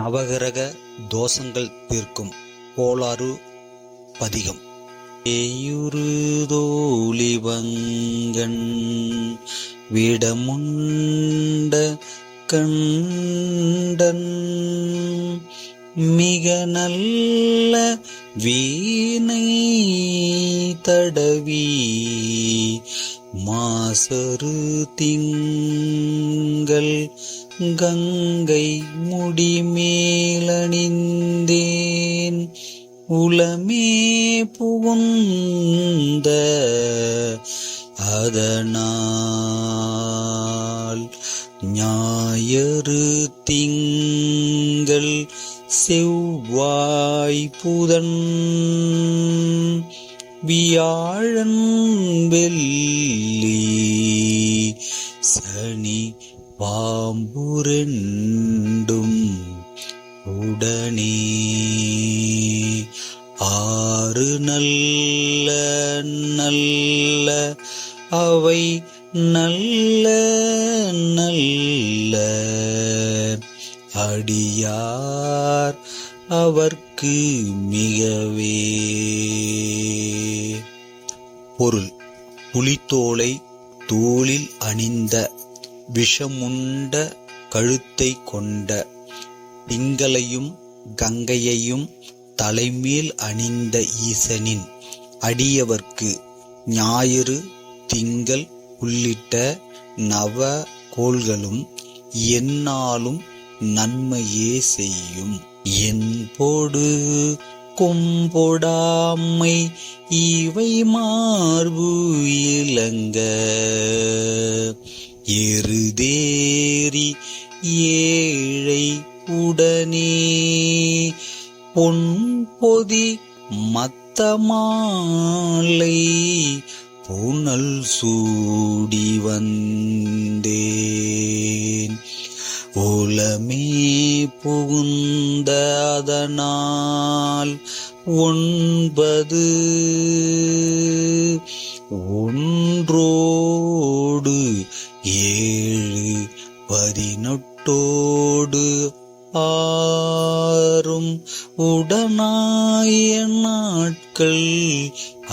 நவகிரக தோஷங்கள் தீர்க்கும் கோளாறு பதிகம். ஏயுரு தோழிவங்கண் விடமுண்ட கண்டன் மிக நல்ல வீணை தடவி மாசரு திங்கள் கங்கை முடிமேலணிந்தேன் உளமே புகுந்த அதனால் ஞாயறு திங்கள் செவ்வாய் புதன். வியாழன் வெள்ளி சனி பாம்புரெண்டும் உடனே ஆறு நல்ல நல்ல அவை நல்ல நல்ல. அடியார் அவர்க்கு மிகவே. பொருள் புலித்தோலை தோளில் அணிந்த விஷமுண்ட கழுத்தை கொண்ட திங்களையும் கங்கையையும் தலைமேல் அணிந்த ஈசனின் அடியவர்க்கு ஞாயிறு திங்கள் உள்ளிட்ட நவ கோள்களும் என்னாலும் நன்மையே செய்யும். என்போடு கொம்பொடாமை இவை மார்பு இளங்க எருதேறி ஏழை உடனே பொன் பொதி மத்த புனல் சூடி வந்தேன். உலமே புகுந்ததனால் ஒன்பது ஒன்றோடு ஏழு பதினொட்டோடு ஆறும் உடனாய நாட்கள்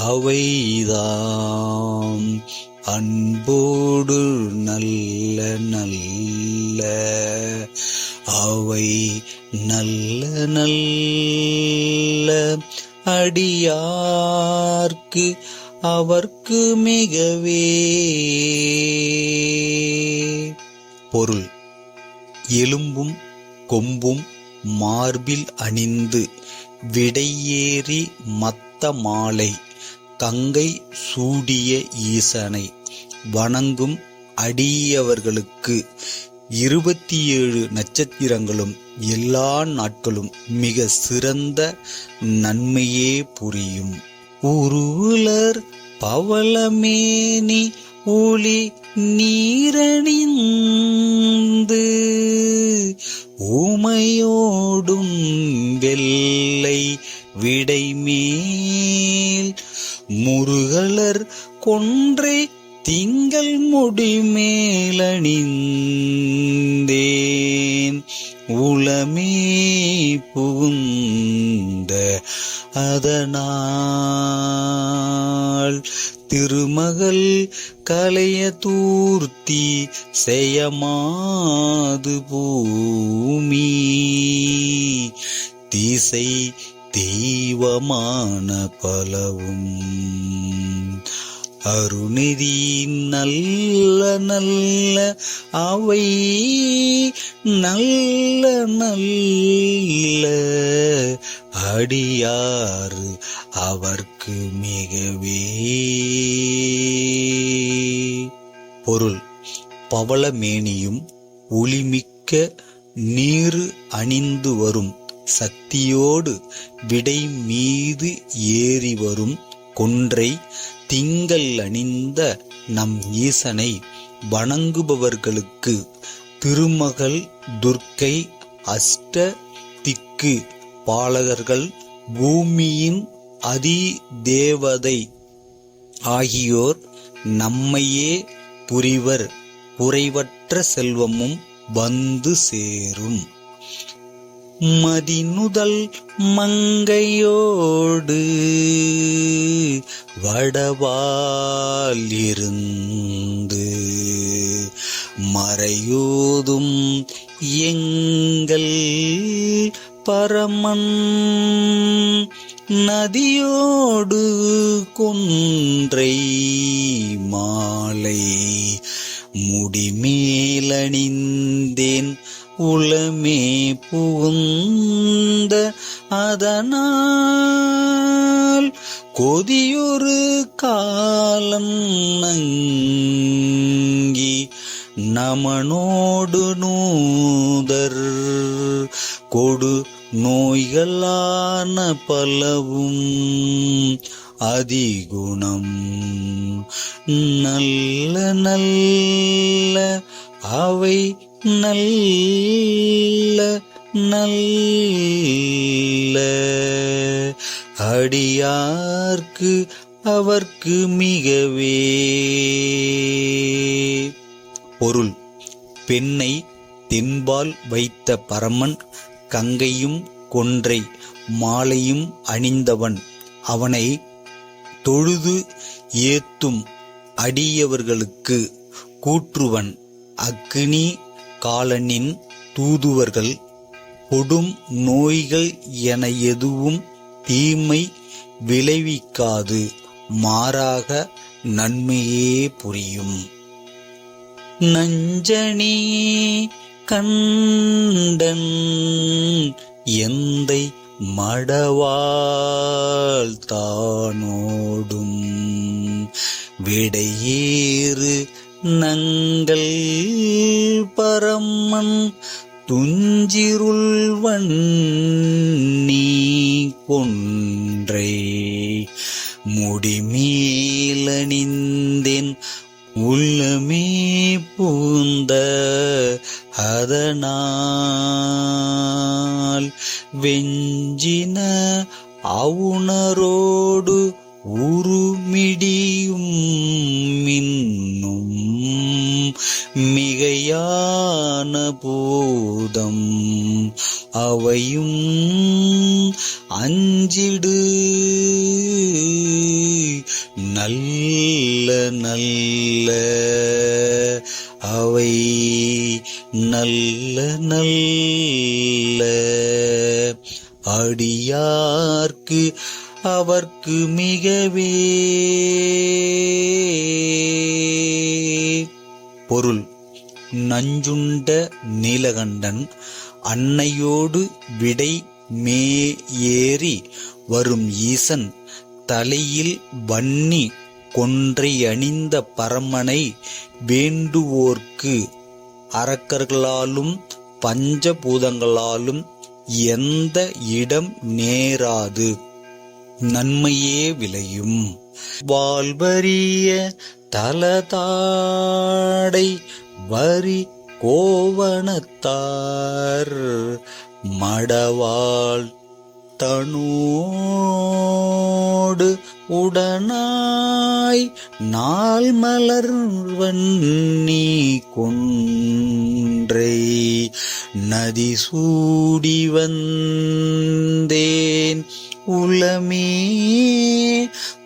அவைதாம். அன்போடு நல்ல நல்ல அவை நல்ல நல்ல அடியார்க்கு அவர்க்கு மிகவே. பொருள். எலும்பும் கொம்பும் மார்பில் அணிந்து விடையேறி மத்த மாலை கங்கை சூடிய ஈசனை வணங்கும் அடியவர்களுக்கு இருபத்தி ஏழு நட்சத்திரங்களும் எல்லா நாட்களும் மிக சிறந்த நன்மையே புரியும். உருளர் பவளமேனி ஒளி நீரணி செய்யமாது பூமி. திசை தெய்வமான பலவும். அருணிதி நல்ல நல்ல அவை நல்ல நல்ல அடியார் அவர்க்கு மிகவே. பொருள். பவளமேனியும் ஒளிமிக்க நீரு அணிந்து வரும் சக்தியோடு விடை மீது ஏறி வரும் கொன்றை திங்கள் அணிந்த நம் ஈசனை வணங்குபவர்களுக்கு திருமகள் துர்க்கை அஷ்ட திக்கு பாலகர்கள் பூமியின் அதி தேவதை ஆகியோர் நம்மையே புரிவர். குறைவற்ற செல்வமும் வந்து சேரும். மதிநுதல் மங்கையோடு வடவால் இருந்து மறையோதும் எங்கள் பரமன் நதியோடு கொன்றை மாலை முடிமேலணிந்தேன் உளமே புகுந்த அதனால் கொதியொரு காலம் நங்கி நமனோடு நூதர் கொடு நோய்களான பலவும் அதிகுணம். நல்ல நல்ல அவை நல்ல நல்ல அடியார்க்கு அவர்க்கு மிகவே. பொருள் பெண்ணை தென்பால் வைத்த பரமன் கங்கையும் கொன்றை மாலையும் அணிந்தவன். அவனை தொழுது ஏத்தும் அடியவர்களுக்கு கூற்றுவன் அக்னி காலனின் தூதுவர்கள். கொடும் நோய்கள் என எதுவும் தீமை விளைவிக்காது மாறாக நன்மையே புரியும். நஞ்சனி கண்டன் எந்தை மடவாள் தானோடும் விடையீறு நங்கள் பரமன் துஞ்சிருள்வன் நீ கொன்றை. முடிமேலணிந்தேன் உள்ளமே பூந்த அதனா வெஞ்சின அவுணரோடு உருமிடியும் மின்னும் மிகையான பூதம் அவையும் அஞ்சிடு அவர்க்கு மிகவே. பொருள் நஞ்சுண்ட நீலகண்டன் அன்னையோடு விடை மே ஏறி வரும் ஈசன் தலையில் வன்னி கொன்றை அணிந்த பரமனை வேண்டுவோர்க்கு அரக்கர்களாலும் பஞ்சபூதங்களாலும் எந்த இடம் நேராது. நன்மையே விளையும். வாழ்வரிய தலதாடை வரி கோவணத்தார். மடவாள் தனோடு உடனாய் நாள் மலர்வன்னி கொன்றை. நதி சூடி வந்தேன். உளமே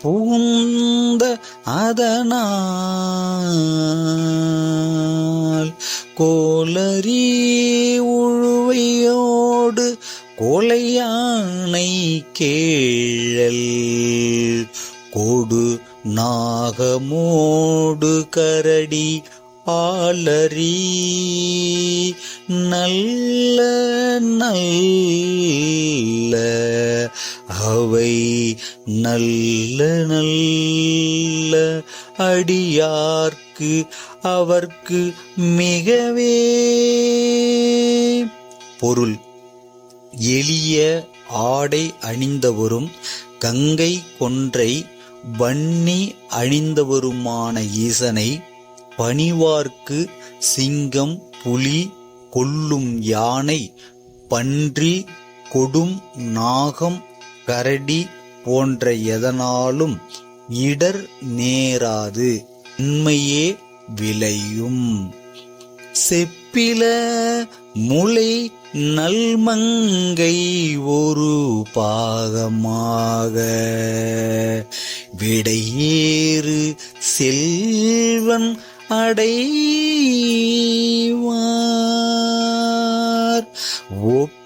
புகுந்த அதனால் கோலரி உழுவையோடு கொலையானை கேழல் கொடு நாகமோடு கரடி ஆலரி நல்ல நல்ல அவை நல்ல நல்ல அடியார்க்கு அவர்க்கு மிகவே பொருள். எளிய ஆடை அணிந்தவரும் கங்கை கொன்றை வன்னி அணிந்தவருமான ஈசனை பணிவார்க்கு சிங்கம் புலி கொல்லும் யானை பன்றி கொடும் நாகம் கரடி போன்ற எதனாலும் இடர் நேராது உண்மையே விளையும். செப்பில முளை நல்மங்கை ஒரு பாகமாக விடையேறு செல்வன் அடைவார்.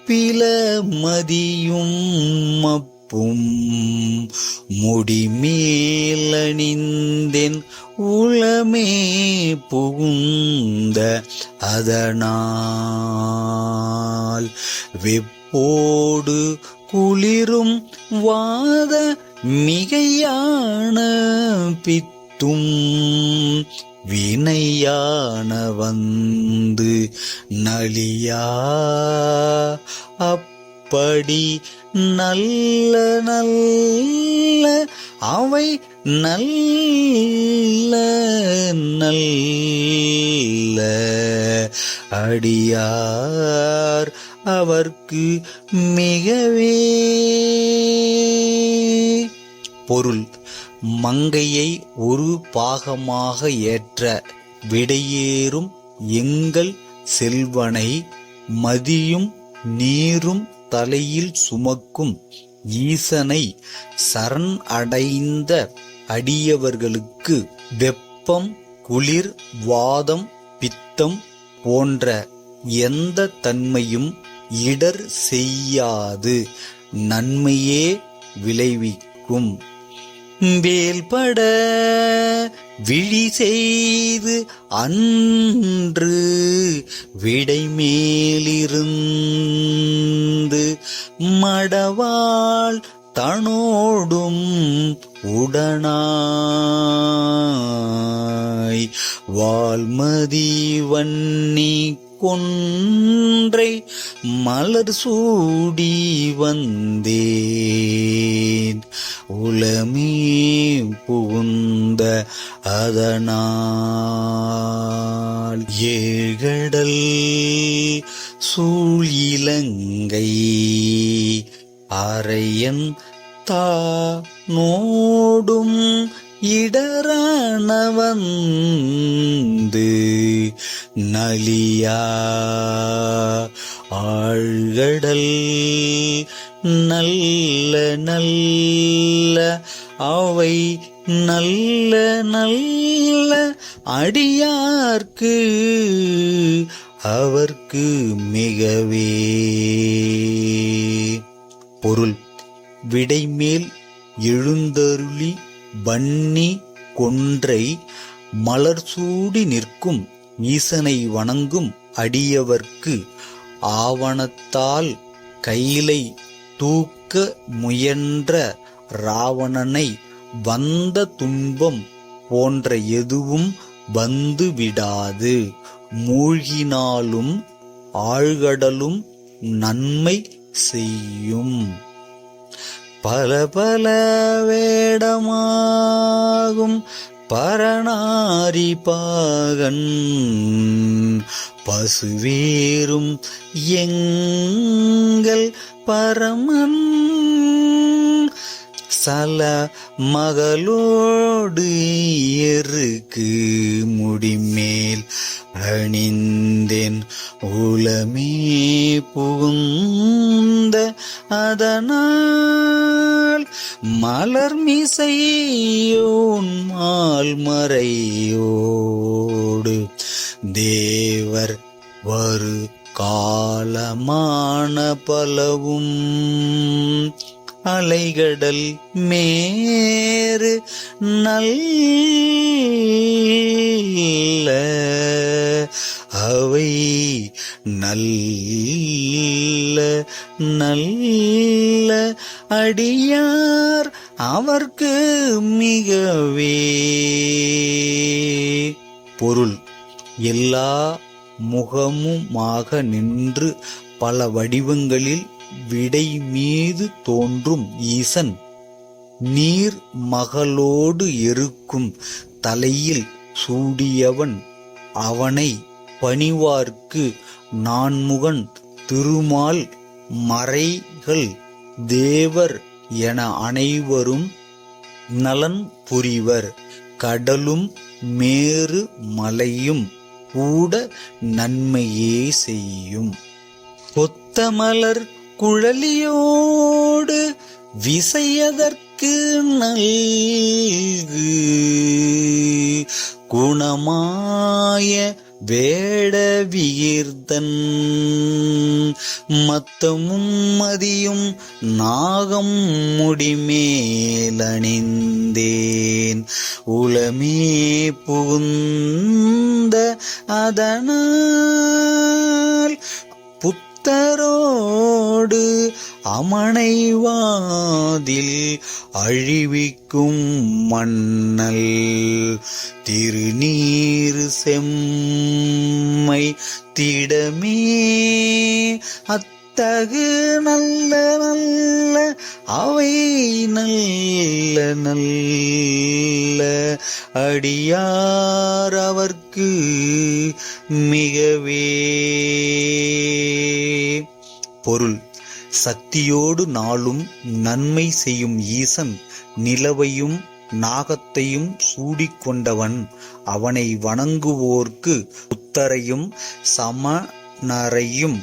பில மதியும் மப்பும். முடிமேலணிந்தென் உளமே புகுந்த அதனால். வெப்போடு குளிரும் வாத மிகையான பித்தும். வினையான வந்து நலியா? அப்படி நல்ல நல்ல அவை நல்ல நல்ல. அடியார் அவர்க்கு மிகவே பொருள். மங்கையை ஒரு பாகமாக ஏற்ற விடையேறும் எங்கள் செல்வனை மதியும் நீரும் தலையில் சுமக்கும் ஈசனை சரண் அடைந்த அடியவர்களுக்கு வெப்பம் குளிர் வாதம் பித்தம் போன்ற எந்த தன்மையும் இடர் செய்யாது. நன்மையே விளைவிக்கும். வேல்பட விழி செய்து அன்று விடைமேலிருந்து மடவாள் தனோடும் உடனாய் வால்மதி வன்னி கொன்றை மலர் சூடி வந்தேன். உலமே புகுந்த அதனால் ஏகடல் சூழ் இலங்கை அரையன் தானோடும் இடரானவந்து நலியா ஆழ்கடல் நல்ல நல்ல அவை நல்ல நல்ல அடியார்க்கு அவர்க்கு மிகவே. பொருள் விடைமேல் எழுந்தருளி வன்னி கொன்றை மலர் சூடி நிற்கும் ஈசனை வணங்கும் அடியவர்க்கு ஆவணத்தால் கையிலை தூக்க முயன்ற ராவணனை வந்த துன்பம் போன்ற எதுவும் வந்து விடாது. மூழ்கினாலும் ஆழ்கடலும் நன்மை செய்யும். பல பல வேடமாகும் பரணாரி பாகன். பசுவேரும் எங்கள் பரமன். சல மகளோடு எருக்கு முடிமேல் அணிந்தேன். உலமே புகுந்த அதனால் மலர் மீசையோன் மால் மறையோடு. தேவர் வரு காலமான பலவும் அலைகடல் மேறு நல்ல அவை நல்ல நல்ல அடியார் அவர்க்கு மிகவே. பொருள் எல்லா முகமுமாக நின்று பல வடிவங்களில் விடை மீது தோன்றும் ஈசன் நீர் மகளோடு இருக்கும் தலையில் சூடியவன் அவனை பணிவார்க்கு நான்முகன் திருமால் மறைகள் தேவர் என அனைவரும் நலன் புரிவர். கடலும் மேரு மலையும் கூட நன்மையே செய்யும். கொத்தமலர் குழலியோடு விசையதற்கு நல்கு. குணமாய வேடவியர்தன் மத்தமும் மதியும் நாகம் முடிமேலணிந்தேன். உளமே புகுந்த அதனால் அமனைவாதில் அழிவிக்கும் மன்னல் திருநீர் செம்மை திடமே. அத்தகு நல்ல நல்ல அவை நல்ல நல்ல அடியார் அவர்க்கு மிகவே. பொருள். சக்தியோடு நாளும் நன்மை செய்யும் ஈசன் நிலவையும் நாகத்தையும் சூடிக்கொண்டவன். அவனை வணங்குவோர்க்கு புத்தரையும் சமணரையும்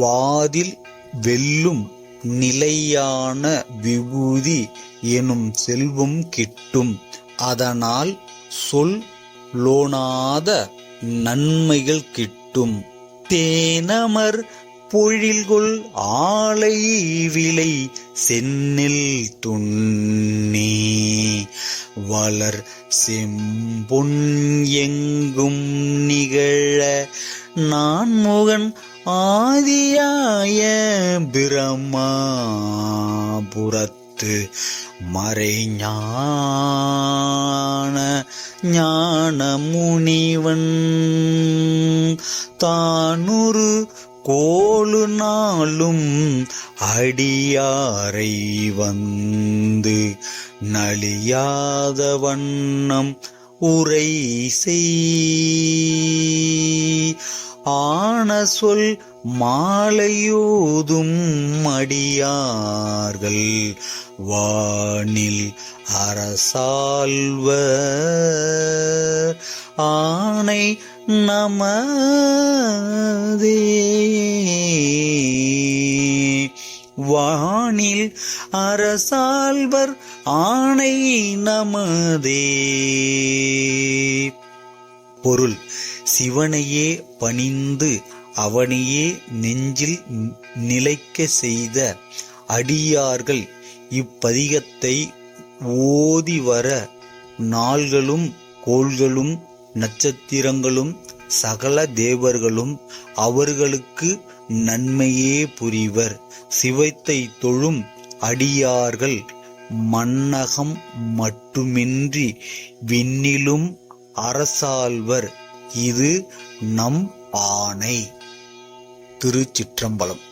வாதில் வெல்லும் நிலையான விபூதி எனும் செல்வம் கிட்டும். அதனால் சொல் லோனாத நன்மைகள் கிட்டும். தேனமர் பொழில்கொள் ஆலை விலை சென்னில் துண்ணி. வளர் செம்பொன் எங்கும் நிகழ நான்முகன் ஆதியாய பிரமாபுரத்து மறைஞான ஞான முனிவன் தானுரு கோலு நாளும் அடியாரை வந்து நலியாத வண்ணம் உரை செய். ஆன சொல் மாலையோதும் அடியார்கள் வானில் அரசால்வர் ஆனை நமதே. வானில் அரசால்வர் ஆணை நமதே. பொருள் சிவனையே பணிந்து அவனையே நெஞ்சில் நிலைக்க செய்த அடியார்கள் இப்பதிகத்தை ஓதி வர நாள்களும் கோள்களும் நட்சத்திரங்களும் சகல தேவர்களும் அவர்களுக்கு நன்மையே புரிவர். சிவத்தை தொழும் அடியார்கள் மன்னகம் மட்டுமின்றி விண்ணிலும் அரசாள்வர் இது நம் ஆணை. திருச்சிற்றம்பலம்.